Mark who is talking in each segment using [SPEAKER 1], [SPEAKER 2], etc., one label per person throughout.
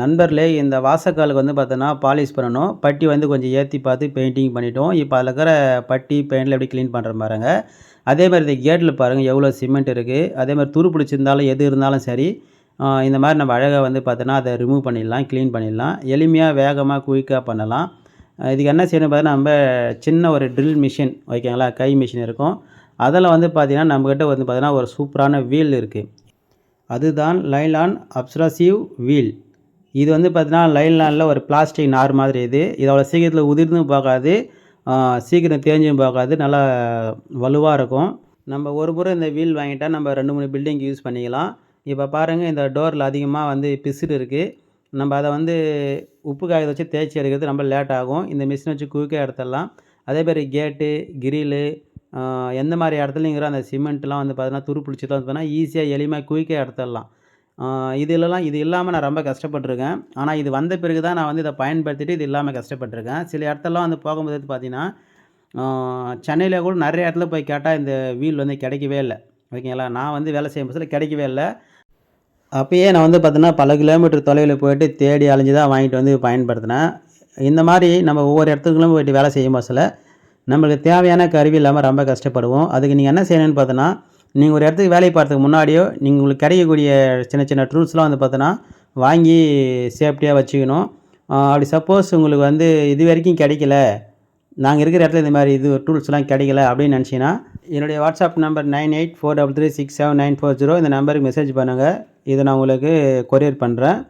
[SPEAKER 1] நண்பர்களே இந்த வாசக்காலுக்கு வந்து பார்த்தோன்னா பாலிஷ் பண்ணணும். பட்டி வந்து கொஞ்சம் ஏற்றி பார்த்து பெயிண்டிங் பண்ணிட்டோம். இப்போ அதில் இருக்கிற பட்டி பெயிண்டில் எப்படி க்ளீன் பண்ணுற பாருங்க. அதே மாதிரி இந்த கேட்டில் பாருங்கள் எவ்வளோ சிமெண்ட் இருக்குது அதே மாதிரி துரு பிடிச்சிருந்தாலும் எது இருந்தாலும் சரி இந்த மாதிரி நம்ம அழகாக வந்து பார்த்தோன்னா அதை ரிமூவ் பண்ணிடலாம் க்ளீன் பண்ணிடலாம். எளிமையாக வேகமாக குயிக்காக பண்ணலாம். இதுக்கு என்ன செய்யணும் பார்த்தீங்கன்னா நம்ம சின்ன ஒரு ட்ரில் மிஷின் ஓகேங்களா கை மிஷின் இருக்கும். அதில் வந்து பார்த்திங்கன்னா நம்மக்கிட்ட வந்து பார்த்தீங்கன்னா ஒரு சூப்பரான வீல் இருக்குது அதுதான் லைலான் அப்சரசிவ் வீல் இது வந்து பார்த்தீங்கன்னா லைலானில் ஒரு பிளாஸ்டிக் நார் மாதிரி இது. இதோட சீக்கிரத்தில் உதிர்ந்தும் பார்க்காது சீக்கிரம் தேஞ்சும் பார்க்காது நல்லா வலுவாக இருக்கும். நம்ம ஒரு முறை இந்த வீல் வாங்கிட்டா நம்ம ரெண்டு மூணு பில்டிங் யூஸ் பண்ணிக்கலாம். இப்போ பாருங்கள் இந்த டோரில் அதிகமாக வந்து பிசுறு இருக்குது நம்ம அதை வந்து உப்பு காயத்தை வச்சு தேய்ச்சி எடுக்கிறது ரொம்ப லேட் ஆகும். இந்த மிஷினை வச்சு குயிக்காக எடுத்துடலாம். அதே மாதிரி கேட்டு கிரில்லு எந்த மாதிரி இடத்துலங்கிற அந்த சிமெண்ட்லாம் வந்து பார்த்தீங்கன்னா துரு வந்து பார்த்தீங்கன்னா ஈஸியாக எளிமையாக குயிக்காக எடுத்துடலாம். இது இல்லைலாம் இது இல்லாமல் நான் ரொம்ப கஷ்டப்பட்டிருக்கேன். ஆனால் இது வந்த பிறகு தான் நான் வந்து இதை பயன்படுத்திட்டு இது இல்லாமல் கஷ்டப்பட்டிருக்கேன். சில இடத்துலலாம் வந்து போகும்போது பார்த்தீங்கன்னா சென்னையில் கூட நிறைய இடத்துல போய் கேட்டால் இந்த வீல் வந்து கிடைக்கவே இல்லை. ஓகேங்களா? நான் வந்து வேலை செய்யும் பட்சத்தில் கிடைக்கவே இல்லை. அப்பயே நான் வந்து பார்த்தீங்கன்னா பல கிலோமீட்டர் தொலைவில் போயிட்டு தேடி அலைஞ்சு தான் வாங்கிட்டு வந்து பயன்படுத்தினேன். இந்த மாதிரி நம்ம ஒவ்வொரு இடத்துக்குள்ளும் போயிட்டு வேலை செய்யும் பட்சத்தில் நம்மளுக்கு தேவையான கருவி இல்லாமல் ரொம்ப கஷ்டப்படுவோம். அதுக்கு நீங்கள் என்ன செய்யணும்னு பார்த்தோன்னா நீங்கள் ஒரு இடத்துக்கு வேலையை பார்த்துக்கு முன்னாடியோ நீங்கள் உங்களுக்கு கிடைக்கக்கூடிய சின்ன சின்ன டூல்ஸ்லாம் வந்து பார்த்தோன்னா வாங்கி சேஃப்டியாக வச்சுக்கணும். அப்படி சப்போஸ் உங்களுக்கு வந்து இது வரைக்கும் கிடைக்கல நாங்கள் இருக்கிற இடத்துல இந்த மாதிரி இது டூல்ஸ்லாம் கிடைக்கல அப்படின்னு நினச்சிங்கன்னா என்னுடைய WhatsApp number nine eight four double three six seven nine four zero இந்த நம்பருக்கு மெசேஜ் பண்ணுங்கள் இதை நான் உங்களுக்கு கொரியர் பண்ணுறேன்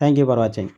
[SPEAKER 1] தேங்க்யூ ஃபார் வாட்சிங்